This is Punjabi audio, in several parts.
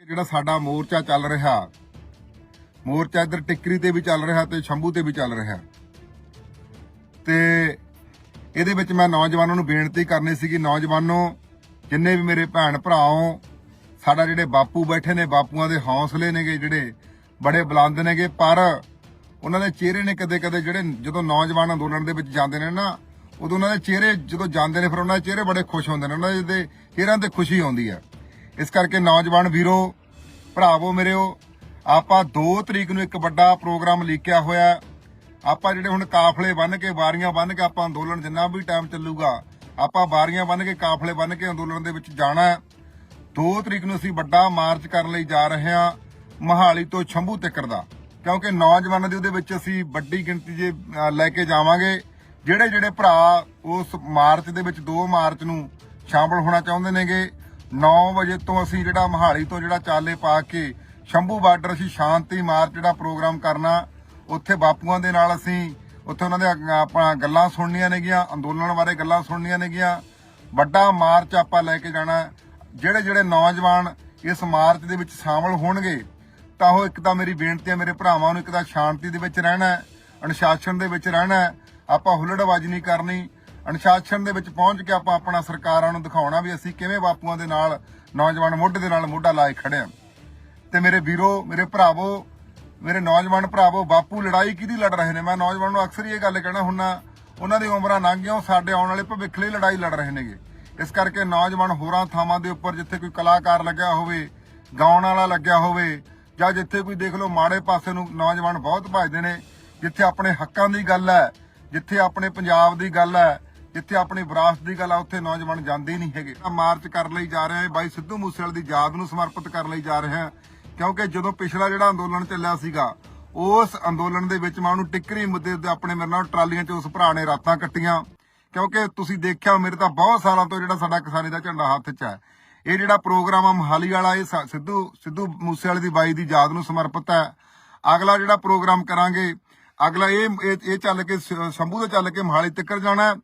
ਜਿਹੜਾ ਸਾਡਾ ਮੋਰਚਾ ਚੱਲ ਰਿਹਾ, ਮੋਰਚਾ ਇੱਧਰ ਟਿੱਕਰੀ ਤੇ ਵੀ ਚੱਲ ਰਿਹਾ ਤੇ ਸ਼ੰਭੂ ਤੇ ਵੀ ਚੱਲ ਰਿਹਾ। ਤੇ ਇਹਦੇ ਵਿੱਚ ਮੈਂ ਨੌਜਵਾਨਾਂ ਨੂੰ ਬੇਨਤੀ ਕਰਨੀ ਸੀ ਕਿ ਨੌਜਵਾਨੋ, ਜਿੰਨੇ ਵੀ ਮੇਰੇ ਭੈਣ ਭਰਾਓ, ਸਾਡਾ ਜਿਹੜੇ ਬਾਪੂ ਬੈਠੇ ਨੇ, ਬਾਪੂਆਂ ਦੇ ਹੌਸਲੇ ਨੇਗੇ ਜਿਹੜੇ, ਬੜੇ ਬੁਲੰਦ ਨੇਗੇ, ਪਰ ਉਹਨਾਂ ਦੇ ਚਿਹਰੇ ਨੇ ਕਦੇ ਕਦੇ ਜਿਹੜੇ ਜਦੋਂ ਨੌਜਵਾਨ ਅੰਦੋਲਨ ਦੇ ਵਿੱਚ ਜਾਂਦੇ ਨੇ ਨਾ, ਉਦੋਂ ਉਹਨਾਂ ਦੇ ਚਿਹਰੇ ਜਦੋਂ ਜਾਂਦੇ ਨੇ, ਫਿਰ ਉਹਨਾਂ ਦੇ ਚਿਹਰੇ ਬੜੇ ਖੁਸ਼ ਹੁੰਦੇ ਨੇ, ਉਹਨਾਂ ਦੇ ਚਿਹਰਿਆਂ ਤੇ ਖੁਸ਼ੀ ਆਉਂਦੀ ਹੈ। ਇਸ ਕਰਕੇ ਨੌਜਵਾਨ ਵੀਰੋ, ਭਰਾਵੋ ਮੇਰਿਓ, ਆਪਾਂ 2 ਤਰੀਕ ਨੂੰ ਇੱਕ ਵੱਡਾ ਪ੍ਰੋਗਰਾਮ ਲਿਖਿਆ ਹੋਇਆ ਆਪਾਂ ਜਿਹੜੇ ਹੁਣ ਕਾਫਲੇ ਬੰਨ ਕੇ, ਵਾਰੀਆਂ ਬੰਨ ਕੇ ਆਪਾਂ ਅੰਦੋਲਨ ਜਿੰਨਾ ਵੀ ਟਾਈਮ ਚੱਲੂਗਾ, ਆਪਾਂ ਵਾਰੀਆਂ ਬੰਨ ਕੇ, ਕਾਫਲੇ ਬੰਨ ਕੇ ਅੰਦੋਲਨ ਦੇ ਵਿੱਚ ਜਾਣਾ ਹੈ। 2 ਤਰੀਕ ਨੂੰ ਅਸੀਂ ਵੱਡਾ ਮਾਰਚ ਕਰਨ ਲਈ ਜਾ ਰਹੇ ਹਾਂ, ਮਹਾਲੀ ਤੋਂ ਛੰਭੂ ਤੱਕ ਦਾ। ਕਿਉਂਕਿ ਨੌਜਵਾਨਾਂ ਦੇ ਉਹਦੇ ਵਿੱਚ ਅਸੀਂ ਵੱਡੀ ਗਿਣਤੀ ਜੇ ਲੈ ਕੇ ਜਾਵਾਂਗੇ। ਜਿਹੜੇ ਜਿਹੜੇ ਭਰਾ ਉਸ ਮਾਰਚ ਦੇ ਵਿੱਚ 2 ਮਾਰਚ ਨੂੰ ਸ਼ਾਮਲ ਹੋਣਾ ਚਾਹੁੰਦੇ ਨੇਗੇ 9 ਵਜੇ ਤੋਂ ਅਸੀਂ ਜਿਹੜਾ ਮਹਾਲੀ ਤੋਂ ਜਿਹੜਾ ਚਾਲੇ ਪਾ ਕੇ ਸ਼ੰਭੂ ਬਾਰਡਰ ਅਸੀਂ ਸ਼ਾਂਤੀ ਮਾਰਚ ਜਿਹੜਾ ਪ੍ਰੋਗਰਾਮ ਕਰਨਾ, ਉੱਥੇ ਬਾਪੂਆਂ ਦੇ ਨਾਲ ਅਸੀਂ, ਉੱਥੇ ਉਹਨਾਂ ਦੇ ਅੱਗ- ਆਪਣਾ ਗੱਲਾਂ ਸੁਣਨੀਆਂ ਨੇਗੀਆਂ, ਅੰਦੋਲਨ ਬਾਰੇ ਗੱਲਾਂ ਸੁਣਨੀਆਂ ਨੇਗੀਆਂ। ਵੱਡਾ ਮਾਰਚ ਆਪਾਂ ਲੈ ਕੇ ਜਾਣਾ। ਜਿਹੜੇ ਜਿਹੜੇ ਨੌਜਵਾਨ ਇਸ ਮਾਰਚ ਦੇ ਵਿੱਚ ਸ਼ਾਮਲ ਹੋਣਗੇ, ਤਾਂ ਉਹ ਇੱਕ ਤਾਂ ਮੇਰੀ ਬੇਨਤੀ ਹੈ, ਮੇਰੇ ਭਰਾਵਾਂ ਨੂੰ ਇੱਕ ਤਾਂ ਸ਼ਾਂਤੀ ਦੇ ਵਿੱਚ ਰਹਿਣਾ ਅਨੁਸ਼ਾਸਨ ਦੇ ਵਿੱਚ ਰਹਿਣਾ ਆਪਾਂ ਹੁੱਲੜਬਾਜ਼ੀ ਨਹੀਂ ਕਰਨੀ। ਅਨੁਸ਼ਾਸਨ ਦੇ ਵਿੱਚ ਪਹੁੰਚ ਕੇ ਆਪਾਂ ਆਪਣਾ ਸਰਕਾਰਾਂ ਨੂੰ ਦਿਖਾਉਣਾ ਵੀ ਅਸੀਂ ਕਿਵੇਂ ਬਾਪੂਆਂ ਦੇ ਨਾਲ, ਨੌਜਵਾਨ ਮੋਢੇ ਦੇ ਨਾਲ ਮੋਢਾ ਲਾਏ ਖੜੇ ਹਾਂ। ਤੇ ਮੇਰੇ ਵੀਰੋ, ਮੇਰੇ ਭਰਾਵੋ, ਮੇਰੇ ਨੌਜਵਾਨ ਭਰਾਵੋ, ਬਾਪੂ ਲੜਾਈ ਕਿਹਦੀ ਲੜ ਰਹੇ ਨੇ? ਮੈਂ ਨੌਜਵਾਨ ਨੂੰ ਅਕਸਰ ਹੀ ਇਹ ਗੱਲ ਕਹਿਣਾ ਹੁੰਨਾ, ਉਹਨਾਂ ਦੀ ਉਮਰਾਂ ਲੰਘ ਗਈਆਂ ਸਾਡੇ ਆਉਣ ਵਾਲੇ ਭਵਿੱਖ ਲਈ ਲੜਾਈ ਲੜ ਰਹੇ ਨੇਗੇ। ਇਸ ਕਰਕੇ ਨੌਜਵਾਨ ਹੋਰਾਂ ਥਾਵਾਂ ਦੇ ਉੱਪਰ ਜਿੱਥੇ ਕੋਈ ਕਲਾਕਾਰ ਲੱਗਿਆ ਹੋਵੇ, ਗਾਉਣ ਵਾਲਾ ਲੱਗਿਆ ਹੋਵੇ, ਜਾਂ ਜਿੱਥੇ ਕੋਈ ਦੇਖ ਲਓ ਮਾੜੇ ਪਾਸੇ ਨੂੰ ਨੌਜਵਾਨ ਬਹੁਤ ਭਜਦੇ ਨੇ, ਜਿੱਥੇ ਆਪਣੇ ਹੱਕਾਂ ਦੀ ਗੱਲ ਹੈ, ਜਿੱਥੇ ਆਪਣੇ ਪੰਜਾਬ ਦੀ ਗੱਲ ਹੈ ਜਿੱਥੇ ਆਪਣੀ ਵਿਰਾਸਤ ਦੀ ਗੱਲ ਆ, ਉੱਥੇ ਨੌਜਵਾਨ ਜਾਂਦੇ ਨਹੀਂ ਹੈਗੇ। ਆਹ ਮਾਰਚ ਕਰਨ ਲਈ ਜਾ ਰਹੇ ਹਾਂ, ਬਾਈ ਸਿੱਧੂ ਮੂਸੇਵਾਲੇ ਦੀ ਯਾਦ ਨੂੰ ਸਮਰਪਿਤ ਕਰਨ ਲਈ ਜਾ ਰਹੇ ਹਾਂ, ਕਿਉਂਕਿ ਜਦੋਂ ਪਿਛਲਾ ਜਿਹੜਾ ਅੰਦੋਲਨ ਚੱਲਿਆ ਸੀਗਾ, ਉਸ ਅੰਦੋਲਨ ਦੇ ਵਿੱਚ ਮੈਂ ਉਹਨੂੰ ਟਿੱਕਰੀ ਮੁੱਦੇ ਤੇ ਆਪਣੇ ਮੇਰੇ ਨਾਲ ਟਰਾਲੀਆਂ 'ਚ ਉਸ ਭਰਾ ਨੇ ਰਾਤਾਂ ਕੱਟੀਆਂ। ਕਿਉਂਕਿ ਤੁਸੀਂ ਦੇਖਿਆ ਮੇਰੇ ਤਾਂ ਬਹੁਤ ਸਾਲਾਂ ਤੋਂ ਜਿਹੜਾ ਸਾਡਾ ਕਿਸਾਨੀ ਦਾ ਝੰਡਾ ਹੱਥ 'ਚ ਹੈ। ਇਹ ਜਿਹੜਾ ਪ੍ਰੋਗਰਾਮ ਆ, ਮਹਾਲੀ ਵਾਲਾ, ਇਹ ਸਿੱਧੂ ਸਿੱਧੂ ਮੂਸੇਵਾਲੇ ਦੀ ਬਾਈ ਦੀ ਯਾਦ ਨੂੰ ਸਮਰਪਿਤ ਹੈ। ਅਗਲਾ ਜਿਹੜਾ ਪ੍ਰੋਗਰਾਮ ਕਰਾਂਗੇ, ਅਗਲਾ ਇਹ, ਇਹ- ਇਹ ਚੱਲ ਕੇ ਸ਼ੰਭੂ ਤੋਂ ਚੱਲ ਕੇ ਮਹਾਲੀ ਤੱਕ ਜਾਣਾ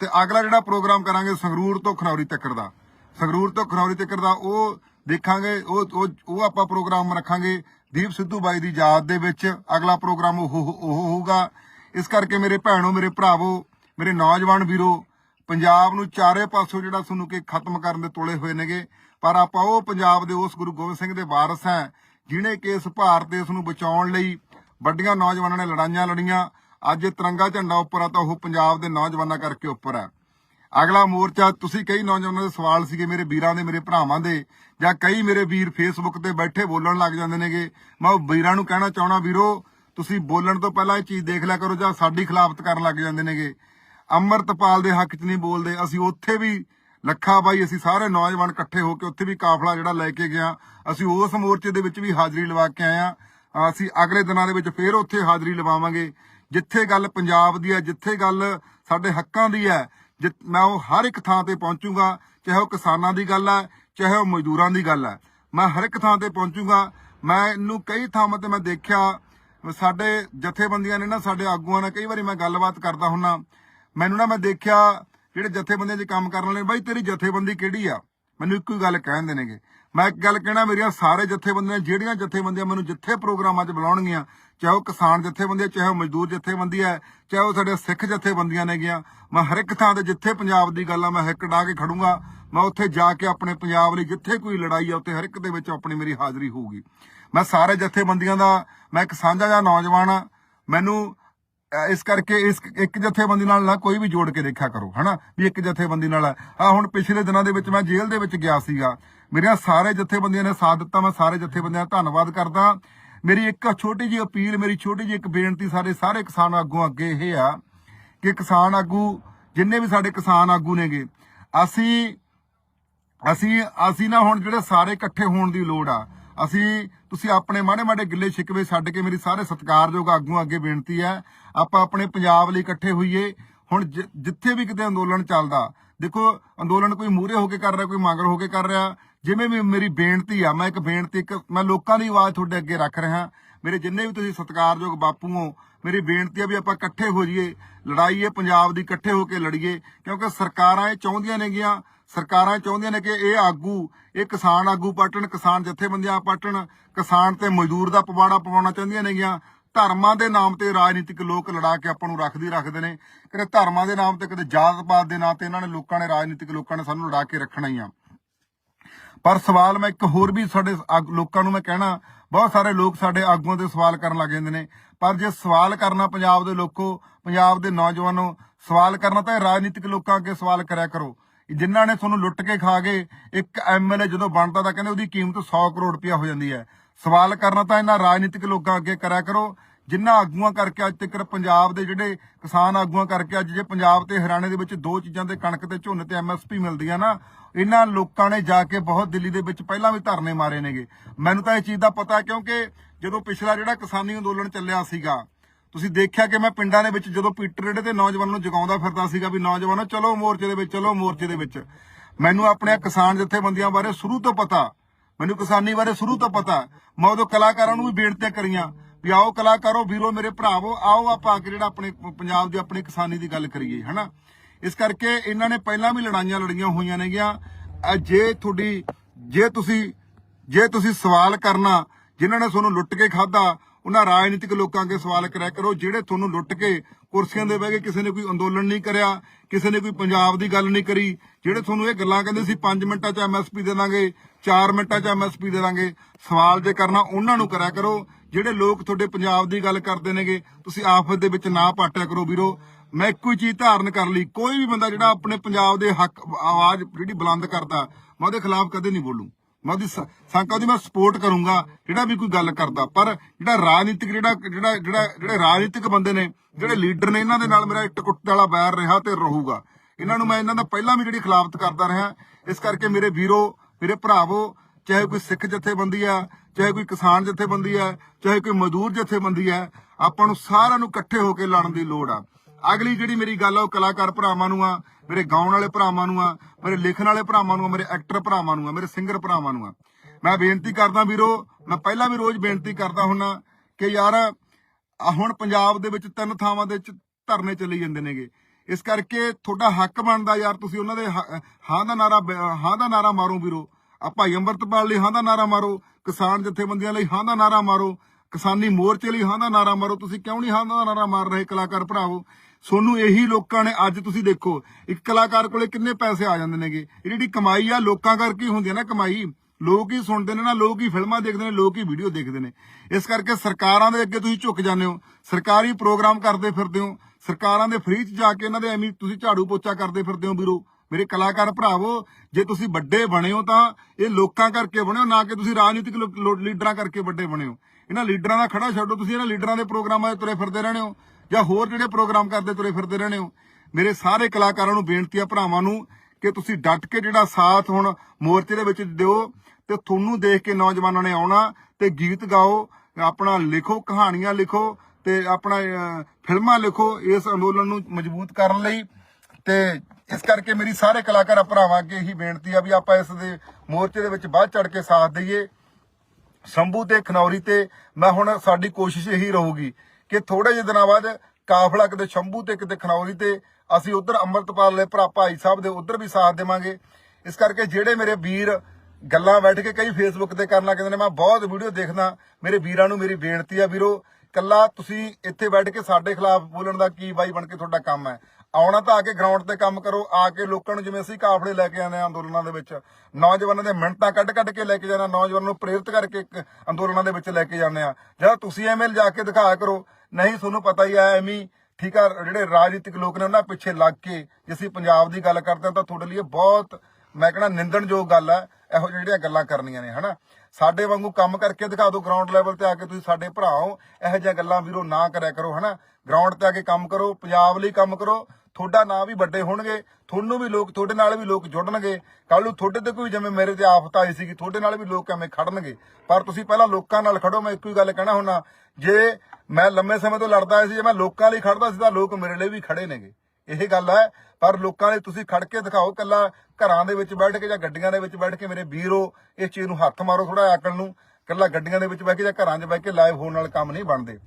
ਤੇ ਅਗਲਾ ਜਿਹੜਾ ਪ੍ਰੋਗਰਾਮ ਕਰਾਂਗੇ ਸੰਗਰੂਰ ਤੋਂ ਖਨੌਰੀ ਤੱਕ ਦਾ। ਸੰਗਰੂਰ ਤੋਂ ਖਨੌਰੀ ਤੱਕ ਦਾ ਉਹ ਦੇਖਾਂਗੇ, ਉਹ ਉਹ ਆਪਾਂ ਪ੍ਰੋਗਰਾਮ ਰੱਖਾਂਗੇ ਦੀਪ ਸਿੱਧੂ ਬਾਈ ਦੀ ਯਾਦ ਦੇ ਵਿੱਚ। ਅਗਲਾ ਪ੍ਰੋਗਰਾਮ ਉਹ ਉਹ ਹੋਊਗਾ। ਇਸ ਕਰਕੇ ਮੇਰੇ ਭੈਣੋ, ਮੇਰੇ ਭਰਾਵੋ, ਮੇਰੇ ਨੌਜਵਾਨ ਵੀਰੋ, ਪੰਜਾਬ ਨੂੰ ਚਾਰੇ ਪਾਸੋਂ ਜਿਹੜਾ ਤੁਹਾਨੂੰ ਕਿ ਖਤਮ ਕਰਨ ਦੇ ਤੋਲੇ ਹੋਏ ਨੇਗੇ। ਪਰ ਆਪਾਂ ਉਹ ਪੰਜਾਬ ਦੇ ਉਸ ਗੁਰੂ ਗੋਬਿੰਦ ਸਿੰਘ ਦੇ ਵਾਰਸ ਹਾਂ ਜਿਨੇ ਕਿ ਇਸ ਭਾਰਤ ਦੇਸ਼ ਨੂੰ ਬਚਾਉਣ ਲਈ ਵੱਡੀਆਂ ਨੌਜਵਾਨਾਂ ਨੇ ਲੜਾਈਆਂ ਲੜੀਆਂ ਅੱਜ ਤਿਰੰਗਾ ਝੰਡਾ ਉੱਪਰ ਆ ਤਾਂ ਉਹ ਪੰਜਾਬ ਦੇ ਨੌਜਵਾਨਾਂ ਕਰਕੇ ਉੱਪਰ ਆ ਅਗਲਾ ਮੋਰਚਾ, ਤੁਸੀਂ ਕਈ ਨੌਜਵਾਨਾਂ ਦੇ ਸਵਾਲ ਸੀਗੇ, ਮੇਰੇ ਵੀਰਾਂ ਦੇ, ਮੇਰੇ ਭਰਾਵਾਂ ਦੇ, ਜਾਂ ਕਈ ਮੇਰੇ ਵੀਰ ਫੇਸਬੁੱਕ ਤੇ ਬੈਠੇ ਬੋਲਣ ਲੱਗ ਜਾਂਦੇ ਨੇਗੇ। ਮੈਂ ਉਹ ਵੀਰਾਂ ਨੂੰ ਕਹਿਣਾ ਚਾਹਣਾ ਵੀਰੋ, ਤੁਸੀਂ ਬੋਲਣ ਤੋਂ ਪਹਿਲਾਂ ਇਹ ਚੀਜ਼ ਦੇਖ ਲਿਆ ਕਰੋ, ਜਾਂ ਸਾਡੀ ਖਿਲਾਫਤ ਕਰਨ ਲੱਗ ਜਾਂਦੇ ਨੇਗੇ। ਅੰਮ੍ਰਿਤਪਾਲ ਦੇ ਹੱਕ 'ਚ ਨਹੀਂ ਬੋਲਦੇ। ਅਸੀਂ ਉੱਥੇ ਵੀ ਲੱਖਾ ਬਾਈ, ਅਸੀਂ ਸਾਰੇ ਨੌਜਵਾਨ ਇਕੱਠੇ ਹੋ ਕੇ ਉੱਥੇ ਵੀ ਕਾਫਲਾ ਜਿਹੜਾ ਲੈ ਕੇ ਗਿਆ। ਅਸੀਂ ਉਸ ਮੋਰਚੇ ਦੇ ਵਿੱਚ ਵੀ ਹਾਜ਼ਰੀ ਲਵਾ ਕੇ ਆਏ ਆ ਅਸੀਂ ਅਗਲੇ ਦਿਨਾਂ ਦੇ ਵਿੱਚ ਫੇਰ ਉੱਥੇ ਹਾਜ਼ਰੀ ਲਵਾਵਾਂਗੇ। ਜਿੱਥੇ ਗੱਲ ਪੰਜਾਬ ਦੀ ਹੈ, ਜਿੱਥੇ ਗੱਲ ਸਾਡੇ ਹੱਕਾਂ ਦੀ ਹੈ ਜਿ- ਮੈਂ ਉਹ ਹਰ ਇੱਕ ਥਾਂ ਤੇ ਪਹੁੰਚੂਗਾ, ਚਾਹੇ ਉਹ ਕਿਸਾਨਾਂ ਦੀ ਗੱਲ ਹੈ, ਚਾਹੇ ਉਹ ਮਜ਼ਦੂਰਾਂ ਦੀ ਗੱਲ ਹੈ। ਮੈਂ ਹਰ ਇੱਕ ਥਾਂ ਤੇ ਪਹੁੰਚੂਗਾ, ਮੈਂ ਇਹਨੂੰ ਕਈ ਥਾਵਾਂ ਤੇ ਮੈਂ ਦੇਖਿਆ, ਸਾਡੇ ਜਥੇਬੰਦੀਆਂ ਨੇ ਨਾ ਸਾਡੇ ਆਗੂਆਂ ਨਾਲ ਕਈ ਵਾਰੀ ਮੈਂ ਗੱਲਬਾਤ ਕਰਦਾ ਹੁੰਨਾ, ਮੈਨੂੰ ਨਾ ਮੈਂ ਦੇਖਿਆ, ਜਿਹੜੇ ਜਥੇਬੰਦੀਆਂ 'ਚ ਕੰਮ ਕਰਨ ਵਾਲੇ ਬਾਈ ਤੇਰੀ ਜਥੇਬੰਦੀ ਕਿਹੜੀ ਆ? ਮੈਨੂੰ ਇੱਕੋ ਹੀ ਗੱਲ ਕਹਿੰਦੇ ਨੇਗੇ ਮੈਂ ਇੱਕ ਗੱਲ ਕਹਿਣਾ ਮੇਰੀਆਂ ਸਾਰੇ ਜਥੇਬੰਦੀਆਂ, ਜਿਹੜੀਆਂ ਜਥੇਬੰਦੀਆਂ ਮੈਨੂੰ ਜਿੱਥੇ ਪ੍ਰੋਗਰਾਮਾਂ 'ਚ ਬੁਲਾਉਣਗੀਆਂ, ਚਾਹੇ ਉਹ ਕਿਸਾਨ ਜਥੇਬੰਦੀ ਹੈ, ਚਾਹੇ ਉਹ ਮਜ਼ਦੂਰ ਜਥੇਬੰਦੀ ਹੈ, ਚਾਹੇ ਉਹ ਸਾਡੇ ਸਿੱਖ ਜਥੇਬੰਦੀਆਂ ਨੇਗੀਆਂ, ਮੈਂ ਹਰ ਇੱਕ ਥਾਂ ਤੇ ਜਿੱਥੇ ਪੰਜਾਬ ਦੀ ਗੱਲ ਆ, ਮੈਂ ਹਿੱਕ ਡਾ ਕੇ ਖੜੂੰਗਾ, ਮੈਂ ਉੱਥੇ ਜਾ ਕੇ ਆਪਣੇ ਪੰਜਾਬ ਲਈ ਜਿੱਥੇ ਕੋਈ ਲੜਾਈ ਆ, ਉੱਥੇ ਹਰ ਇੱਕ ਦੇ ਵਿੱਚ ਆਪਣੀ ਮੇਰੀ ਹਾਜ਼ਰੀ ਹੋਊਗੀ। ਮੈਂ ਸਾਰੇ ਜਥੇਬੰਦੀਆਂ ਦਾ, ਮੈਂ ਇੱਕ ਸਾਂਝਾ ਜਿਹਾ ਨੌਜਵਾਨ ਆ, ਮੈਨੂੰ ਇਸ ਕਰਕੇ ਇਸ ਇੱਕ ਜਥੇਬੰਦੀ ਨਾਲ ਨਾ ਕੋਈ ਵੀ ਜੋੜ ਕੇ ਦੇਖਿਆ ਕਰੋ, ਹਨਾ? ਵੀ ਇੱਕ ਜਥੇਬੰਦੀ ਨਾਲ ਆ। ਹੁਣ ਪਿਛਲੇ ਦਿਨਾਂ ਦੇ ਵਿੱਚ ਮੈਂ ਜੇਲ੍ਹ ਦੇ ਵਿੱਚ ਗਿਆ ਸੀਗਾ। ਮੇਰੀਆਂ ਸਾਰੇ ਜਥੇਬੰਦੀਆਂ ਨੇ ਸਾਥ ਦਿੱਤਾ, ਮੈਂ ਸਾਰੇ ਜਥੇਬੰਦੀਆਂ ਦਾ ਧੰਨਵਾਦ ਕਰਦਾ। ਮੇਰੀ ਇੱਕ ਛੋਟੀ ਜਿਹੀ ਅਪੀਲ, ਮੇਰੀ ਛੋਟੀ ਜਿਹੀ ਇੱਕ ਬੇਨਤੀ ਸਾਡੇ ਸਾਰੇ ਕਿਸਾਨ ਆਗੂ ਅੱਗੇ ਇਹ ਆ ਕਿ ਕਿਸਾਨ ਆਗੂ, ਜਿੰਨੇ ਵੀ ਸਾਡੇ ਕਿਸਾਨ ਆਗੂ ਨੇਗੇ, ਅਸੀਂ ਅਸੀਂ ਅਸੀਂ ਨਾ ਹੁਣ ਜਿਹੜੇ ਸਾਰੇ ਇਕੱਠੇ ਹੋਣ ਦੀ ਲੋੜ ਆ ਅਸੀਂ ਤੁਸੀਂ ਆਪਣੇ ਮਾੜੇ ਮਾੜੇ ਗਿੱਲੇ ਸ਼ਿਕਵੇ ਛੱਡ ਕੇ ਮੇਰੀ ਸਾਰੇ ਸਤਿਕਾਰਯੋਗ ਆਗੂਆਂ ਅੱਗੇ ਬੇਨਤੀ ਹੈ, ਆਪਾਂ ਆਪਣੇ ਪੰਜਾਬ ਲਈ ਇਕੱਠੇ ਹੋਈਏ। ਹੁਣ ਜਿ- ਜਿੱਥੇ ਵੀ ਕਿਤੇ ਅੰਦੋਲਨ ਚੱਲਦਾ, ਦੇਖੋ, ਅੰਦੋਲਨ ਕੋਈ ਮੂਹਰੇ ਹੋ ਕੇ ਕਰ ਰਿਹਾ, ਕੋਈ ਮੰਗਲ ਹੋ ਕੇ ਕਰ ਰਿਹਾ, ਜਿਵੇਂ ਵੀ ਮੇਰੀ ਬੇਨਤੀ ਆ, ਮੈਂ ਇੱਕ ਬੇਨਤੀ, ਇੱਕ, ਮੈਂ ਲੋਕਾਂ ਦੀ ਆਵਾਜ਼ ਤੁਹਾਡੇ ਅੱਗੇ ਰੱਖ ਰਿਹਾ। ਮੇਰੇ ਜਿੰਨੇ ਵੀ ਤੁਸੀਂ ਸਤਿਕਾਰਯੋਗ ਬਾਪੂ ਹੋ, ਮੇਰੀ ਬੇਨਤੀ ਹੈ ਵੀ ਆਪਾਂ ਇਕੱਠੇ ਹੋ ਜਾਈਏ ਲੜਾਈਏ ਪੰਜਾਬ ਦੀ ਇਕੱਠੇ ਹੋ ਕੇ ਲੜੀਏ, ਕਿਉਂਕਿ ਸਰਕਾਰਾਂ ਇਹ ਚਾਹੁੰਦੀਆਂ ਨੇਗੀਆਂ ਸਰਕਾਰਾਂ ਚਾਹੁੰਦੀਆਂ ਨੇ ਕਿ ਇਹ ਆਗੂ, ਇਹ ਕਿਸਾਨ ਆਗੂ ਪਾਟਣ ਕਿਸਾਨ ਜਥੇਬੰਦੀਆਂ ਪਾਟਣ ਕਿਸਾਨ ਤੇ ਮਜ਼ਦੂਰ ਦਾ ਪਵਾੜਾ ਪਵਾਉਣਾ ਚਾਹੁੰਦੀਆਂ ਨੇਗੀਆਂ ਧਰਮਾਂ ਦੇ ਨਾਮ ਤੇ ਰਾਜਨੀਤਿਕ ਲੋਕ ਲੜਾ ਕੇ ਆਪਾਂ ਨੂੰ ਰੱਖਦੀ ਰੱਖਦੇ ਨੇ। ਕਦੇ ਧਰਮਾਂ ਦੇ ਨਾਮ ਤੇ ਕਦੇ ਜਾਤ ਪਾਤ ਦੇ ਨਾਂ ਤੇ ਇਹਨਾਂ ਨੇ ਲੋਕਾਂ ਨੇ, ਰਾਜਨੀਤਿਕ ਲੋਕਾਂ ਨੇ ਸਾਨੂੰ ਲੜਾ ਕੇ ਰੱਖਣਾ ਹੀ ਆ। ਪਰ ਸਵਾਲ ਮੈਂ ਇੱਕ ਹੋਰ ਵੀ ਸਾਡੇ ਆਗ- ਲੋਕਾਂ ਨੂੰ ਮੈਂ ਕਹਿਣਾ, ਬਹੁਤ ਸਾਰੇ ਲੋਕ ਸਾਡੇ ਆਗੂਆਂ ਦੇ ਸਵਾਲ ਕਰਨ ਲੱਗ ਜਾਂਦੇ ਨੇ। ਪਰ ਜੇ ਸਵਾਲ ਕਰਨਾ ਪੰਜਾਬ ਦੇ ਲੋਕੋ, ਪੰਜਾਬ ਦੇ ਨੌਜਵਾਨੋ, ਸਵਾਲ ਕਰਨਾ ਤਾਂ ਇਹ ਰਾਜਨੀਤਿਕ ਲੋਕਾਂ ਅੱਗੇ ਸਵਾਲ ਕਰਿਆ ਕਰੋ। ਜਿਨ੍ਹਾਂ ਨੇ ਤੁਹਾਨੂੰ ਲੁੱਟ ਕੇ ਖਾ ਗਏ, ਇੱਕ ਐਮਐਲਏ ਜਦੋਂ ਬਣਦਾ ਤਾਂ ਕਹਿੰਦੇ ਉਹਦੀ ਕੀਮਤ 100 ਕਰੋੜ ਰੁਪਇਆ ਹੋ ਜਾਂਦੀ ਹੈ। ਸਵਾਲ ਕਰਨਾ ਤਾਂ ਇਹਨਾਂ ਰਾਜਨੀਤਿਕ ਲੋਕਾਂ ਅੱਗੇ ਕਰਿਆ ਕਰੋ ਜਿਨ੍ਹਾਂ ਆਗੂਆਂ ਕਰਕੇ ਅੱਜ ਤੱਕ ਪੰਜਾਬ ਦੇ ਜਿਹੜੇ ਕਿਸਾਨ ਆਗੂਆਂ ਕਰਕੇ ਅੱਜ ਜੇ ਪੰਜਾਬ ਤੇ ਹਰਿਆਣੇ ਦੇ ਵਿੱਚ ਦੋ ਚੀਜ਼ਾਂ ਤੇ ਕਣਕ ਤੇ ਝੋਨੇ ਤੇ ਐਮਐਸਪੀ ਮਿਲਦੀ ਨਾ, ਇਹਨਾਂ ਲੋਕਾਂ ਨੇ ਜਾ ਕੇ ਬਹੁਤ ਦਿੱਲੀ ਦੇ ਵਿੱਚ ਪਹਿਲਾਂ ਵੀ ਧਰਨੇ ਮਾਰੇ ਨੇਗੇ। ਮੈਨੂੰ ਤਾਂ ਇਹ ਚੀਜ਼ ਦਾ ਪਤਾ ਕਿਉਂਕਿ ਜਦੋਂ ਪਿਛਲਾ ਜਿਹੜਾ ਕਿਸਾਨੀ ਅੰਦੋਲਨ ਚੱਲਿਆ ਸੀਗਾ, ਤੁਸੀਂ ਦੇਖਿਆ ਕਿ ਮੈਂ ਪਿੰਡਾਂ ਦੇ ਵਿੱਚ ਜਦੋਂ ਪੀਟਰ ਰੇੜੇ ਤੇ ਨੌਜਵਾਨਾਂ ਨੂੰ ਜਗਾਉਂਦਾ ਫਿਰਦਾ ਸੀਗਾ ਵੀ ਨੌਜਵਾਨੋ, ਚਲੋ ਮੋਰਚੇ ਦੇ ਵਿੱਚ, ਚਲੋ ਮੋਰਚੇ ਦੇ ਵਿੱਚ। ਮੈਨੂੰ ਆਪਣੇ ਕਿਸਾਨ ਜਥੇਬੰਦੀਆਂ ਬਾਰੇ ਸ਼ੁਰੂ ਤੋਂ ਪਤਾ, ਮੈਨੂੰ ਕਿਸਾਨੀ ਬਾਰੇ ਸ਼ੁਰੂ ਤੋਂ ਪਤਾ। ਮੈਂ ਉਦੋਂ ਕਲਾਕਾਰਾਂ ਨੂੰ ਵੀ ਬੇਨਤੀਆਂ ਕਰੀਆਂ ਵੀ ਆਓ ਕਲਾਕਾਰੋ, ਵੀਰੋ, ਮੇਰੇ ਭਰਾਵੋ, ਆਓ ਆਪਾਂ ਆ ਕੇ ਜਿਹੜਾ ਆਪਣੇ ਪੰਜਾਬ ਦੀ ਆਪਣੀ ਕਿਸਾਨੀ ਦੀ ਗੱਲ ਕਰੀਏ, ਹਨਾ? ਇਸ ਕਰਕੇ ਇਹਨਾਂ ਨੇ ਪਹਿਲਾਂ ਵੀ ਲੜਾਈਆਂ ਲੜੀਆਂ ਹੋਈਆਂ ਨੇਗੀਆਂ। ਜੇ ਤੁਹਾਡੀ, ਜੇ ਤੁਸੀਂ ਜੇ ਤੁਸੀਂ ਸਵਾਲ ਕਰਨਾ, ਜਿਨ੍ਹਾਂ ਨੇ ਤੁਹਾਨੂੰ ਲੁੱਟ ਕੇ ਖਾਦਾ ਉਹਨਾਂ ਰਾਜਨੀਤਿਕ ਲੋਕਾਂ ਅੱਗੇ ਸਵਾਲ ਕਰਿਆ ਕਰੋ, ਜਿਹੜੇ ਤੁਹਾਨੂੰ ਲੁੱਟ ਕੇ ਕੁਰਸੀਆਂ ਦੇ ਬਹਿ ਕੇ ਕਿਸੇ ਨੇ ਕੋਈ ਅੰਦੋਲਨ ਨਹੀਂ ਕਰਿਆ, ਕਿਸੇ ਨੇ ਕੋਈ ਪੰਜਾਬ ਦੀ ਗੱਲ ਨਹੀਂ ਕਰੀ, ਜਿਹੜੇ ਤੁਹਾਨੂੰ ਇਹ ਗੱਲਾਂ ਕਹਿੰਦੇ ਸੀ 5 ਮਿੰਟਾਂ 'ਚ ਐਮਐਸਪੀ ਦੇ ਦਾਂਗੇ 4 ਮਿੰਟਾਂ 'ਚ ਐਮਐਸਪੀ ਦੇ ਦਾਂਗੇ, ਸਵਾਲ ਜੇ ਕਰਨਾ, ਉਹਨਾਂ ਨੂੰ ਕਰਿਆ ਕਰੋ। ਜਿਹੜੇ ਲੋਕ ਤੁਹਾਡੇ ਪੰਜਾਬ ਦੀ ਗੱਲ ਕਰਦੇ ਨੇਗੇ, ਤੁਸੀਂ ਆਫਤ ਦੇ ਵਿੱਚ ਨਾ ਪਾਟਿਆ ਕਰੋ ਵੀਰੋ। ਮੈਂ ਇੱਕੋ ਹੀ ਚੀਜ਼ ਧਾਰਨ ਕਰ ਲਈ, ਕੋਈ ਵੀ ਬੰਦਾ ਜਿਹੜਾ ਆਪਣੇ ਪੰਜਾਬ ਦੇ ਹੱਕ, ਆਵਾਜ਼ ਜਿਹੜੀ ਬੁਲੰਦ ਕਰਦਾ, ਮੈਂ ਉਹਦੇ ਖਿਲਾਫ ਕਦੇ ਨਹੀਂ ਬੋਲੂ। ਮੈਂ ਉਹਦੀ ਸੰਕਾ ਦੀ ਮੈਂ ਸਪੋਰਟ ਕਰੂੰਗਾ, ਜਿਹੜਾ ਵੀ ਕੋਈ ਗੱਲ ਕਰਦਾ। ਪਰ ਜਿਹੜਾ ਰਾਜਨੀਤਿਕ, ਜਿਹੜਾ ਜਿਹੜਾ ਜਿਹੜਾ, ਜਿਹੜੇ ਰਾਜਨੀਤਿਕ ਬੰਦੇ ਨੇ, ਜਿਹੜੇ ਲੀਡਰ ਨੇ, ਇਹਨਾਂ ਦੇ ਨਾਲ ਮੇਰਾ ਇੱਟ ਕੁੱਟ ਵਾਲਾ ਬੈਰ ਰਿਹਾ ਤੇ ਰਹੂਗਾ। ਇਹਨਾਂ ਨੂੰ ਮੈਂ, ਇਹਨਾਂ ਦਾ ਪਹਿਲਾਂ ਵੀ ਜਿਹੜੀ ਖਿਲਾਫਤ ਕਰਦਾ ਰਿਹਾ, ਇਸ ਕਰਕੇ ਮੇਰੇ ਵੀਰੋ, ਮੇਰੇ ਭਰਾਵੋ ਚਾਹੇ ਕੋਈ ਸਿੱਖ ਜਥੇਬੰਦੀ ਆ, ਚਾਹੇ ਕੋਈ ਕਿਸਾਨ ਜਥੇਬੰਦੀ ਆ, ਚਾਹੇ ਕੋਈ ਮਜ਼ਦੂਰ ਜਥੇਬੰਦੀ ਆ, ਆਪਾਂ ਨੂੰ ਸਾਰਿਆਂ ਨੂੰ ਇਕੱਠੇ ਹੋ ਕੇ ਲੜਨ ਦੀ ਲੋੜ ਆ। ਅਗਲੀ ਜਿਹੜੀ ਮੇਰੀ ਗੱਲ ਆ, ਉਹ ਕਲਾਕਾਰ ਭਰਾਵਾਂ ਨੂੰ ਆ, ਮੇਰੇ ਗਾਉਣ ਵਾਲੇ ਭਰਾਵਾਂ ਨੂੰ ਆ, ਮੇਰੇ ਲਿਖਣ ਵਾਲੇ ਭਰਾਵਾਂ ਨੂੰ ਆ, ਮੇਰੇ ਐਕਟਰ ਭਰਾਵਾਂ ਨੂੰ ਆ, ਮੇਰੇ ਸਿੰਗਰ ਭਰਾਵਾਂ ਨੂੰ ਆ। ਮੈਂ ਬੇਨਤੀ ਕਰਦਾ ਵੀਰੋ, ਮੈਂ ਪਹਿਲਾਂ ਵੀ ਰੋਜ਼ ਬੇਨਤੀ ਕਰਦਾ ਹੁੰਨਾ ਕਿ ਯਾਰ ਹੁਣ ਪੰਜਾਬ ਦੇ ਵਿੱਚ ਤਿੰਨ ਥਾਵਾਂ ਦੇ ਵਿੱਚ ਧਰਨੇ ਚੱਲੀ ਜਾਂਦੇ ਨੇਗੇ। ਇਸ ਕਰਕੇ ਤੁਹਾਡਾ ਹੱਕ ਬਣਦਾ ਯਾਰ, ਤੁਸੀਂ ਉਹਨਾਂ ਦੇ ਹਾਂ ਦਾ ਨਾਰਾ ਹਾਂ ਦਾ ਨਾਰਾ ਮਾਰੋ ਵੀਰੋ। ਆ ਭਾਈ ਅੰਮ੍ਰਿਤਪਾਲ ਲਈ ਹਾਂ ਦਾ ਨਾਰਾ ਮਾਰੋ, ਕਿਸਾਨ ਜਥੇਬੰਦੀਆਂ ਲਈ ਹਾਂ ਦਾ ਨਾਰਾ ਮਾਰੋ, ਕਿਸਾਨੀ ਮੋਰਚੇ ਲਈ ਹਾਂ ਦਾ ਨਾਰਾ ਮਾਰੋ, ਤੁਸੀਂ ਕਿਉਂ ਨਹੀਂ ਹਾਂ ਦਾ ਨਾਰਾ ਮਾਰ ਰਹੇ ਕਲਾਕਾਰ ਭਰਾਵੋ? ਸੋਨੂੰ ਇਹੀ ਲੋਕਾਂ ਨੇ ਅੱਜ ਤੁਸੀਂ ਦੇਖੋ, ਇੱਕ ਕਲਾਕਾਰ ਕੋਲੇ ਕਿੰਨੇ ਪੈਸੇ ਆ ਜਾਂਦੇ ਨੇਗੇ? ਇਹ ਜਿਹੜੀ ਕਮਾਈ ਆ, ਲੋਕਾਂ ਕਰਕੇ ਹੁੰਦੀ ਹੈ ਨਾ ਕਮਾਈ। ਲੋਕ ਹੀ ਸੁਣਦੇ ਨੇ ਨਾ, ਲੋਕ ਹੀ ਫਿਲਮਾਂ ਦੇਖਦੇ ਨੇ, ਲੋਕ ਹੀ ਵੀਡੀਓ ਦੇਖਦੇ ਨੇ। ਇਸ ਕਰਕੇ ਸਰਕਾਰਾਂ ਦੇ ਅੱਗੇ ਤੁਸੀਂ ਝੁਕ ਜਾਂਦੇ ਹੋ। ਸਰਕਾਰੀ ਪ੍ਰੋਗਰਾਮ ਕਰਦੇ ਫਿਰਦੇ ਹੋ। ਸਰਕਾਰਾਂ ਦੇ ਫ੍ਰੀ ਚ ਜਾ ਕੇ ਇਹਨਾਂ ਦੇ ਐਵੇਂ ਤੁਸੀਂ ਝਾੜੂ ਪੋਚਾ ਕਰਦੇ ਫਿਰਦੇ ਹੋ, ਵੀਰੋ। ਮੇਰੇ ਕਲਾਕਾਰ ਭਰਾਵੋ, ਜੇ ਤੁਸੀਂ ਵੱਡੇ ਬਣੇ ਹੋ ਤਾਂ ਇਹ ਲੋਕਾਂ ਕਰਕੇ ਬਣੇ ਹੋ, ਨਾ ਕਿ ਤੁਸੀਂ ਰਾਜਨੀਤਿਕ ਲੋ- ਲੀਡਰਾਂ ਕਰਕੇ ਵੱਡੇ ਬਣੇ ਹੋ। ਇਹਨਾਂ ਲੀਡਰਾਂ ਦਾ ਖੜਾ ਛੱਡੋ, ਤੁਸੀਂ ਇਹਨਾਂ ਲੀਡਰਾਂ ਦੇ ਪ੍ਰੋਗਰਾਮਾਂ 'ਤੇ ਤੁਰੇ ਫਿਰਦੇ ਰਹਿੰਦੇ ਹੋ, ਜਾਂ ਹੋਰ ਜਿਹੜੇ ਪ੍ਰੋਗਰਾਮ ਕਰਦੇ ਤੁਰੇ ਫਿਰਦੇ ਰਹਿੰਦੇ ਹੋ। ਮੇਰੇ ਸਾਰੇ ਕਲਾਕਾਰਾਂ ਨੂੰ ਬੇਨਤੀ ਆ ਭਰਾਵਾਂ ਨੂੰ ਕਿ ਤੁਸੀਂ ਡਟ ਕੇ ਜਿਹੜਾ ਸਾਥ ਹੁਣ ਮੋਰਚੇ ਦੇ ਵਿੱਚ ਦਿਓ, ਤੇ ਤੁਹਾਨੂੰ ਦੇਖ ਕੇ ਨੌਜਵਾਨਾਂ ਨੇ ਆਉਣਾ ਤੇ ਗੀਤ ਗਾਓ, ਆਪਣਾ ਲਿਖੋ, ਕਹਾਣੀਆਂ ਲਿਖੋ, ਤੇ ਆਪਣਾ ਫਿਲਮਾਂ ਲਿਖੋ, ਇਸ ਅੰਦੋਲਨ ਨੂੰ ਮਜ਼ਬੂਤ ਕਰਨ ਲਈ। ਤੇ ਇਸ ਕਰਕੇ ਮੇਰੀ ਸਾਰੇ ਕਲਾਕਾਰ ਭਰਾਵਾਂ ਅੱਗੇ ਇਹੀ ਬੇਨਤੀ ਆ ਵੀ ਆਪਾਂ ਇਸ ਦੇ ਮੋਰਚੇ ਦੇ ਵਿੱਚ ਵੱਧ ਚੜ ਕੇ ਸਾਥ ਦਈਏ। ਸ਼ੰਭੂ ਤੇ ਖਨੌਰੀ ਤੇ ਮੈਂ ਹੁਣ ਸਾਡੀ ਕੋਸ਼ਿਸ਼ ਇਹੀ ਰਹੂਗੀ ਕਿ ਥੋੜੇ ਜਿਹੇ ਦਿਨਾਂ ਬਾਅਦ ਕਾਫਲਾ ਕਿਤੇ ਸ਼ੰਭੂ ਤੇ, ਕਿਤੇ ਖਨੌਰੀ ਤੇ ਅਸੀਂ ਉਧਰ ਅੰਮ੍ਰਿਤਪਾਲ ਦੇ ਭਰਾ ਭਾਈ ਸਾਹਿਬ ਦੇ ਉਧਰ ਵੀ ਸਾਥ ਦੇਵਾਂਗੇ। ਇਸ ਕਰਕੇ ਜਿਹੜੇ ਮੇਰੇ ਵੀਰ ਗੱਲਾਂ ਬੈਠ ਕੇ ਕਈ ਫੇਸਬੁੱਕ ਤੇ ਕਰਨ ਲੱਗ ਜਾਂਦੇ ਨੇ, ਮੈਂ ਬਹੁਤ ਵੀਡੀਓ ਦੇਖਦਾ, ਮੇਰੇ ਵੀਰਾਂ ਨੂੰ ਮੇਰੀ ਬੇਨਤੀ ਆ ਵੀਰੋ ਕੱਲਾ ਤੁਸੀਂ ਇੱਥੇ ਬੈਠ ਕੇ ਸਾਡੇ ਖਿਲਾਫ ਬੋਲਣ ਦਾ ਕੀ ਬਾਈ ਬਣ ਕੇ ਤੁਹਾਡਾ ਕੰਮ ਹੈ? ਆਉਣਾ ਤਾਂ ਆ ਕੇ ਗਰਾਊਂਡ ਤੇ ਕੰਮ ਕਰੋ, ਆ ਕੇ ਲੋਕਾਂ ਨੂੰ ਜਿਵੇਂ ਅਸੀਂ ਕਾਫਲੇ ਲੈ ਕੇ ਆਉਂਦੇ ਹਾਂ ਅੰਦੋਲਨਾਂ ਦੇ ਵਿੱਚ, ਨੌਜਵਾਨਾਂ ਦੇ ਮਿੰਟਾਂ ਕੱਢ ਕੱਢ ਕੇ ਲੈ ਕੇ ਜਾਣਾ ਨੌਜਵਾਨਾਂ ਨੂੰ ਪ੍ਰੇਰਿਤ ਕਰਕੇ ਅੰਦੋਲਨਾਂ ਦੇ ਵਿੱਚ ਲੈ ਕੇ ਜਾਂਦੇ ਆ ਜਾਂ ਤੁਸੀਂ ਐਵੇਂ ਲਿਜਾ ਕੇ ਦਿਖਾਇਆ ਕਰੋ, ਨਹੀਂ ਤੁਹਾਨੂੰ ਪਤਾ ਹੀ ਆ ਐਵੇਂ ਠੀਕ ਆ, ਜਿਹੜੇ ਰਾਜਨੀਤਿਕ ਲੋਕ ਨੇ ਉਹਨਾਂ ਪਿੱਛੇ ਲੱਗ ਕੇ, ਜੇ ਅਸੀਂ ਪੰਜਾਬ ਦੀ ਗੱਲ ਕਰਦੇ ਹਾਂ ਤਾਂ ਤੁਹਾਡੇ ਲਈ ਇਹ ਬਹੁਤ, ਮੈਂ ਕਹਿੰਦਾ ਨਿੰਦਣਯੋਗ ਗੱਲ ਹੈ। ਇਹੋ ਜਿਹੀਆਂ ਜਿਹੜੀਆਂ ਗੱਲਾਂ ਕਰਨੀਆਂ ਨੇ, ਹਨਾ? ਸਾਡੇ ਵਾਂਗੂ ਕੰਮ ਕਰਕੇ ਦਿਖਾ ਦਿਓ ਗਰਾਊਂਡ ਲੈਵਲ ਤੇ ਆ ਕੇ ਤੁਸੀਂ ਸਾਡੇ ਭਰਾ ਹੋ, ਇਹੋ ਜਿਹੀਆਂ ਗੱਲਾਂ ਵੀਰੋ ਨਾ ਕਰਿਆ ਕਰੋ, ਹਨਾ? ਗਰਾਊਂਡ ਤੇ ਆ ਕੇ ਕੰਮ ਕਰੋ, ਪੰਜਾਬ ਲਈ ਕੰਮ ਕਰੋ, ਤੁਹਾਡਾ ਨਾਂ ਵੀ ਵੱਡੇ ਹੋਣਗੇ, ਤੁਹਾਨੂੰ ਵੀ ਲੋਕ, ਤੁਹਾਡੇ ਨਾਲ ਵੀ ਲੋਕ ਜੁੜਨਗੇ। ਕੱਲ ਨੂੰ ਤੁਹਾਡੇ ਤੇ ਕੋਈ ਜਿਵੇਂ ਮੇਰੇ ਤੇ ਆਫਤ ਆਈ ਸੀਗੀ, ਤੁਹਾਡੇ ਨਾਲ ਵੀ ਲੋਕ ਐਵੇਂ ਖੜਨਗੇ। ਪਰ ਤੁਸੀਂ ਪਹਿਲਾਂ ਲੋਕਾਂ ਨਾਲ ਖੜੋ, ਮੈਂ ਇੱਕੋ ਹੀ ਗੱਲ ਕਹਿਣਾ ਹੁੰਨਾ ਜੇ ਮੈਂ ਲੰਮੇ ਸਮੇਂ ਤੋਂ ਲੜਦਾ ਸੀ, ਜੇ ਮੈਂ ਲੋਕਾਂ ਲਈ ਖੜਦਾ ਸੀ, ਤਾਂ ਲੋਕ ਮੇਰੇ ਲਈ ਵੀ ਖੜੇ ਨੇਗੇ। ਇਹ ਗੱਲ ਹੈ, ਪਰ ਲੋਕਾਂ ਲਈ ਤੁਸੀਂ ਖੜ ਕੇ ਦਿਖਾਓ ਕੱਲਾ ਘਰਾਂ ਦੇ ਵਿੱਚ ਬੈਠ ਕੇ ਜਾਂ ਗੱਡੀਆਂ ਦੇ ਵਿੱਚ ਬੈਠ ਕੇ ਮੇਰੇ ਵੀਰੋ, ਇਸ ਚੀਜ਼ ਨੂੰ ਹੱਥ ਮਾਰੋ ਥੋੜਾ ਅਕਲ ਨੂੰ ਕੱਲਾ ਗੱਡੀਆਂ ਦੇ ਵਿੱਚ ਬਹਿ ਕੇ ਜਾਂ ਘਰਾਂ 'ਚ ਬਹਿ ਕੇ ਲਾਈਵ ਹੋਣ ਨਾਲ ਕੰਮ ਨਹੀਂ ਬਣਦੇ।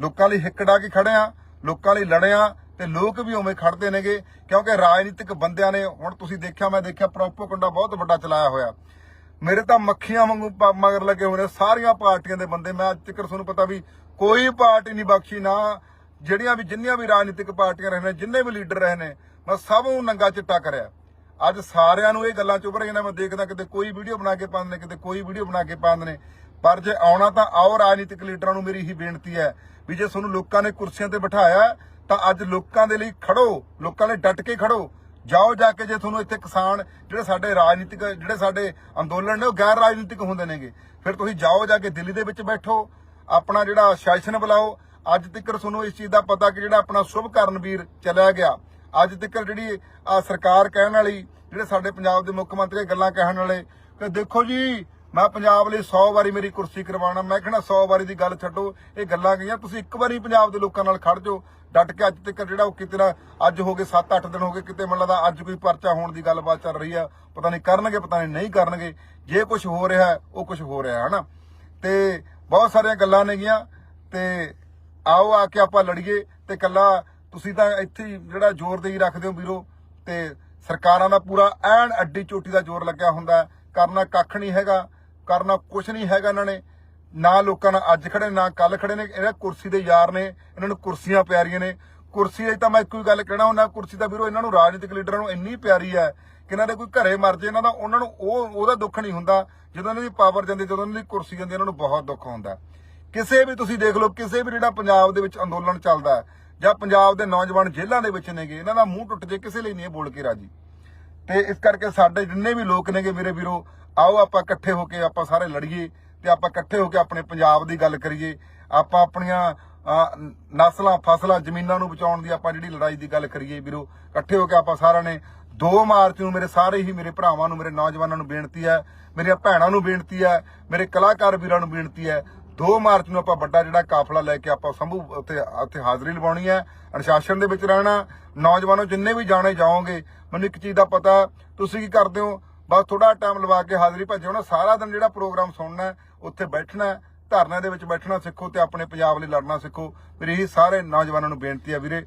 ਲੋਕਾਂ ਲਈ ਹਿੱਕੜਾ ਕੇ ਖੜੇ ਆ, ਲੋਕਾਂ ਲਈ ਲੜਿਆ ਤੇ ਲੋਕ ਵੀ ਉਵੇਂ ਖੜਦੇ ਨੇਗੇ, ਕਿਉਂਕਿ ਰਾਜਨੀਤਿਕ ਬੰਦਿਆਂ ਨੇ, ਹੁਣ ਤੁਸੀਂ ਦੇਖਿਆ, ਮੈਂ ਦੇਖਿਆ ਪ੍ਰੋਪੋਗੰਡਾ ਬਹੁਤ ਵੱਡਾ ਚਲਾਇਆ ਹੋਇਆ। ਮੇਰੇ ਤਾਂ ਮੱਖੀਆਂ ਵਾਂਗੂ ਮਗਰ ਲੱਗੇ ਹੋਏ ਨੇ, ਸਾਰੀਆਂ ਪਾਰਟੀਆਂ ਦੇ ਬੰਦੇ, ਮੈਂ ਅੱਜ ਤੱਕ ਤੁਹਾਨੂੰ ਪਤਾ ਵੀ ਕੋਈ ਪਾਰਟੀ ਨਹੀਂ ਬਖਸ਼ੀ, ਨਾ ਜਿਹੜੀਆਂ ਵੀ ਜਿੰਨੀਆਂ ਵੀ ਰਾਜਨੀਤਿਕ ਪਾਰਟੀਆਂ ਰਹੇ ਨੇ ਜਿੰਨੇ ਵੀ ਲੀਡਰ ਰਹੇ ਨੇ, ਮੈਂ ਸਭ ਨੂੰ ਨੰਗਾ ਚਿੱਟਾ ਕਰਿਆ। ਅੱਜ ਸਾਰਿਆਂ ਨੂੰ ਇਹ ਗੱਲਾਂ ਚੁੱਭ ਰਹੀਆਂ ਨੇ, ਮੈਂ ਦੇਖਦਾ ਕਿਤੇ ਕੋਈ ਵੀਡੀਓ ਬਣਾ ਕੇ ਪਾਉਂਦੇ ਨੇ, ਕਿਤੇ ਕੋਈ ਵੀਡੀਓ ਬਣਾ ਕੇ ਪਾਉਂਦੇ ਨੇ। ਪਰ ਜੇ ਆਉਣਾ ਤਾਂ ਆਓ, ਰਾਜਨੀਤਿਕ ਲੀਡਰਾਂ ਨੂੰ ਮੇਰੀ ਹੀ ਬੇਨਤੀ ਹੈ ਵੀ ਜੇ ਤੁਹਾਨੂੰ ਲੋਕਾਂ ਨੇ ਕੁਰਸੀਆਂ ਤੇ ਬਿਠਾਇਆ, ਤਾਂ ਅੱਜ ਲੋਕਾਂ ਦੇ ਲਈ ਖੜੋ, ਲੋਕਾਂ ਲਈ ਡਟ ਕੇ ਖੜੋ। ਜਾਓ ਜਾ ਕੇ ਜੇ ਤੁਹਾਨੂੰ ਇੱਥੇ ਕਿਸਾਨ ਜਿਹੜੇ ਸਾਡੇ ਰਾਜਨੀਤਿਕ, ਜਿਹੜੇ ਸਾਡੇ ਅੰਦੋਲਨ ਨੇ, ਉਹ ਗੈਰ ਰਾਜਨੀਤਿਕ ਹੁੰਦੇ ਨੇਗੇ। ਫਿਰ ਤੁਸੀਂ ਜਾਓ ਜਾ ਕੇ ਦਿੱਲੀ ਦੇ ਵਿੱਚ ਬੈਠੋ, ਆਪਣਾ ਜਿਹੜਾ ਸ਼ਾਸਨ ਬੁਲਾਓ ਅੱਜ ਤੱਕ ਤੁਹਾਨੂੰ ਇਸ ਚੀਜ਼ ਦਾ ਪਤਾ ਕਿ ਜਿਹੜਾ ਆਪਣਾ ਸ਼ੁਭ ਕਰਨਵੀਰ ਚਲਿਆ ਗਿਆ। ਅੱਜ ਤੱਕ ਜਿਹੜੀ ਸਰਕਾਰ ਕਹਿਣ ਵਾਲੀ, ਜਿਹੜੇ ਸਾਡੇ ਪੰਜਾਬ ਦੇ ਮੁੱਖ ਮੰਤਰੀ ਗੱਲਾਂ ਕਹਿਣ ਵਾਲੇ, ਕਿ ਦੇਖੋ ਜੀ, ਮੈਂ ਪੰਜਾਬ ਲਈ 100 ਵਾਰੀ ਮੇਰੀ ਕੁਰਸੀ ਕਰਵਾਉਣਾ, ਮੈਂ ਕਹਿੰਦਾ 100 ਵਾਰੀ ਦੀ ਗੱਲ ਛੱਡੋ, ਇਹ ਗੱਲਾਂ ਗਈਆਂ ਤੁਸੀਂ ਇੱਕ ਵਾਰੀ ਪੰਜਾਬ ਦੇ ਲੋਕਾਂ ਨਾਲ ਖੜ ਜਾਓ। ਡਟ ਕੇ ਅੱਜ ਤੱਕ ਜਿਹੜਾ ਉਹ ਕਿਤੇ ਨਾ, ਅੱਜ ਹੋ ਗਏ 7-8 ਦਿਨ ਹੋ ਗਏ, ਕਿਤੇ ਮੈਨੂੰ ਲੱਗਦਾ ਅੱਜ ਕੋਈ ਪਰਚਾ ਹੋਣ ਦੀ ਗੱਲਬਾਤ ਚੱਲ ਰਹੀ ਆ, ਪਤਾ ਨਹੀਂ ਕਰਨਗੇ, ਪਤਾ ਨਹੀਂ ਨਹੀਂ ਕਰਨਗੇ। ਜੇ ਕੁਝ ਹੋ ਰਿਹਾ, ਉਹ ਕੁਝ ਹੋ ਰਿਹਾ ਹੈ ਹਨਾ? ਤੇ ਬਹੁਤ ਸਾਰੀਆਂ ਗੱਲਾਂ ਨੇਗੀਆਂ, ਤੇ ਆਓ ਆ ਕੇ ਆਪਾਂ ਲੜੀਏ ਤੇ ਕੱਲਾ ਤੁਸੀਂ ਤਾਂ ਇੱਥੇ ਜਿਹੜਾ ਜ਼ੋਰ ਦੇਈ ਰੱਖਦੇ ਹੋ ਵੀਰੋ ਤੇ ਸਰਕਾਰਾਂ ਦਾ ਪੂਰਾ ਐਨ ਅੱਡੀ ਚੋਟੀ ਦਾ ਜ਼ੋਰ ਲੱਗਿਆ ਹੁੰਦਾ ਕਰਨਾ ਕੱਖ ਨਹੀਂ ਹੈਗਾ, ਕਰਨਾ ਕੁਝ ਨਹੀਂ ਹੈਗਾ ਇਹਨਾਂ ਨੇ। ਨਾ ਲੋਕਾਂ ਨਾਲ ਅੱਜ ਖੜੇ, ਨਾ ਕੱਲ ਖੜੇ ਨੇ। ਇਹਨਾਂ ਕੁਰਸੀ ਦੇ ਯਾਰ ਨੇ, ਇਹਨਾਂ ਨੂੰ ਕੁਰਸੀਆਂ ਪਿਆਰੀਆਂ ਨੇ। ਕੁਰਸੀ ਦੀ ਤਾਂ ਮੈਂ ਇੱਕੋ ਹੀ ਗੱਲ ਕਹਿਣਾ ਹੁੰਦਾ, ਕੁਰਸੀ ਦਾ ਵੀਰੋ ਇਹਨਾਂ ਨੂੰ ਰਾਜਨੀਤਿਕ ਲੀਡਰਾਂ ਨੂੰ ਇੰਨੀ ਪਿਆਰੀ ਹੈ ਕਿ ਇਹਨਾਂ ਦੇ ਕੋਈ ਘਰੇ ਮਰ ਜੇ ਇਹਨਾਂ ਦਾ, ਉਹਨਾਂ ਨੂੰ ਉਹ, ਉਹਦਾ ਦੁੱਖ ਨਹੀਂ ਹੁੰਦਾ। ਜਦੋਂ ਇਹਨਾਂ ਦੀ ਪਾਵਰ ਜਾਂਦੀ, ਜਦੋਂ ਇਹਨਾਂ ਦੀ ਕੁਰਸੀ ਜਾਂਦੀ, ਇਹਨਾਂ ਨੂੰ ਬਹੁਤ ਦੁੱਖ ਹੁੰਦਾ। ਕਿਸੇ ਵੀ ਤੁਸੀਂ ਦੇਖ ਲਓ, ਕਿਸੇ ਵੀ ਜਿਹੜਾ ਪੰਜਾਬ ਦੇ ਵਿੱਚ ਅੰਦੋਲਨ ਚੱਲਦਾ ਹੈ ਜਾਂ ਪੰਜਾਬ ਦੇ ਨੌਜਵਾਨ ਜੇਲ੍ਹਾਂ ਦੇ ਵਿੱਚ ਨੇਗੇ, ਇਹਨਾਂ ਦਾ ਮੂੰਹ ਟੁੱਟ ਜੇ, ਕਿਸੇ ਲਈ ਨਹੀਂ ਇਹ ਬੋਲ ਕੇ ਰਾਜੀ। ਤੇ ਇਸ ਕਰਕੇ ਸਾਡੇ ਜਿੰਨੇ ਵੀ ਲੋਕ ਨੇਗੇ ਮੇਰੇ ਵੀਰੋ, ਆਓ ਆਪਾਂ ਇਕੱਠੇ ਹੋ ਕੇ ਆਪਾਂ ਸਾਰੇ ਲੜੀਏ ਤੇ ਆਪਾਂ ਇਕੱਠੇ ਹੋ ਕੇ ਆਪਣੇ ਪੰਜਾਬ ਦੀ ਗੱਲ ਕਰੀਏ। ਆਪਾਂ ਆਪਣੀਆਂ ਨਸਲਾਂ, ਫਸਲਾਂ, ਜ਼ਮੀਨਾਂ ਨੂੰ ਬਚਾਉਣ ਦੀ ਆਪਾਂ ਜਿਹੜੀ ਲੜਾਈ ਦੀ ਗੱਲ ਕਰੀਏ ਵੀਰੋ, ਇਕੱਠੇ ਹੋ ਕੇ ਆਪਾਂ ਸਾਰਿਆਂ ਨੇ 2 ਮਾਰਚ ਨੂੰ ਮੇਰੇ ਸਾਰੇ ਹੀ ਮੇਰੇ ਭਰਾਵਾਂ ਨੂੰ, ਮੇਰੇ ਨੌਜਵਾਨਾਂ ਨੂੰ ਬੇਨਤੀ ਹੈ, ਮੇਰੀਆਂ ਭੈਣਾਂ ਨੂੰ ਬੇਨਤੀ ਹੈ, ਮੇਰੇ ਕਲਾਕਾਰ ਵੀਰਾਂ ਨੂੰ ਬੇਨਤੀ ਹੈ 2 ਮਾਰਚ ਨੂੰ ਆਪਾਂ ਵੱਡਾ ਜਿਹੜਾ ਕਾਫਲਾ ਲੈ ਕੇ ਆਪਾਂ ਸੰਭੂ ਉੱਥੇ ਉੱਥੇ ਹਾਜ਼ਰੀ ਲਵਾਉਣੀ ਹੈ ਅਨੁਸ਼ਾਸਨ ਦੇ ਵਿੱਚ ਰਹਿਣਾ ਨੌਜਵਾਨੋ ਜਿੰਨੇ ਵੀ ਜਾਣੇ ਜਾਓਗੇ ਮੈਨੂੰ ਇੱਕ ਚੀਜ਼ ਦਾ ਪਤਾ ਤੁਸੀਂ ਕੀ ਕਰਦੇ ਹੋ? ਬਸ ਥੋੜਾ ਟਾਈਮ ਲਵਾ ਕੇ ਹਾਜ਼ਰੀ ਭੱਜੋ ਨਾ ਸਾਰਾ ਦਿਨ ਜਿਹੜਾ ਪ੍ਰੋਗਰਾਮ ਸੁਣਨਾ ਉੱਥੇ ਬੈਠਣਾ ਹੈ, ਧਰਨੇ ਦੇ ਵਿੱਚ ਬੈਠਣਾ ਸਿੱਖੋ ਤੇ ਆਪਣੇ ਪੰਜਾਬ ਲਈ ਲੜਨਾ ਸਿੱਖੋ। ਮੇਰੀ ਇਹ ਸਾਰੇ ਨੌਜਵਾਨਾਂ ਨੂੰ ਬੇਨਤੀ ਹੈ ਵੀਰੇ।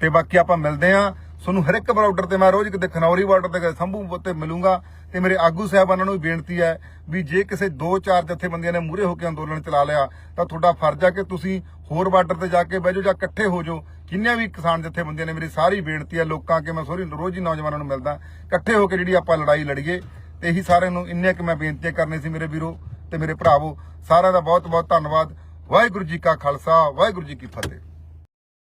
ਤੇ ਬਾਕੀ ਆਪਾਂ ਮਿਲਦੇ ਆਂ ਤੁਹਾਨੂੰ ਹਰ ਇੱਕ ਬਾਰਡਰ ਤੇ ਮੈਂ ਰੋਜ਼ ਕਿਤੇ ਖਨੌਰੀ ਬਾਰਡਰ ਤੇ ਸੰਭੂ 'ਤੇ ਮਿਲੂੰਗਾ ਤੇ ਮੇਰੇ ਆਗੂ ਸਾਹਿਬਾਨਾਂ ਨੂੰ ਵੀ ਬੇਨਤੀ ਹੈ ਵੀ ਜੇ ਕਿਸੇ 2-4 ਜਥੇਬੰਦੀਆਂ ਨੇ ਮੂਰੇ ਹੋ ਕੇ ਅੰਦੋਲਨ ਚਲਾ ਲਿਆ, ਤਾਂ ਤੁਹਾਡਾ ਫਰਜ਼ ਆ ਕਿ ਤੁਸੀਂ ਹੋਰ ਬਾਰਡਰ ਤੇ ਜਾ ਕੇ ਬਹਿ ਜਾਓ ਜਾਂ ਇਕੱਠੇ ਹੋ ਜਾਓ। ਜਿੰਨੀਆਂ ਵੀ ਕਿਸਾਨ ਜਥੇਬੰਦੀਆਂ ਨੇ, ਮੇਰੀ ਸਾਰੀ ਬੇਨਤੀ ਹੈ ਲੋਕਾਂ ਕੇ ਮੈਂ ਸੋਰੀ, ਰੋਜ਼ ਹੀ ਨੌਜਵਾਨਾਂ ਨੂੰ ਮਿਲਦਾ, ਇਕੱਠੇ ਹੋ ਕੇ ਜਿਹੜੀ ਆਪਾਂ ਲੜਾਈ ਲੜੀਏ, ਤੇ ਇਹੀ ਸਾਰਿਆਂ ਨੂੰ ਇੰਨੀਆਂ ਕਿ ਮੈਂ ਬੇਨਤੀਆਂ ਕਰਨੀ ਸੀ ਮੇਰੇ ਵੀਰੋ ਤੇ ਮੇਰੇ ਭਰਾਵੋ। ਸਾਰਿਆਂ ਦਾ ਬਹੁਤ ਬਹੁਤ ਧੰਨਵਾਦ। ਵਾਹਿਗੁਰੂ ਜੀ ਕਾ ਖਾਲਸਾ, ਵਾਹਿਗੁਰੂ ਜੀ ਕੀ ਫਤਿਹ।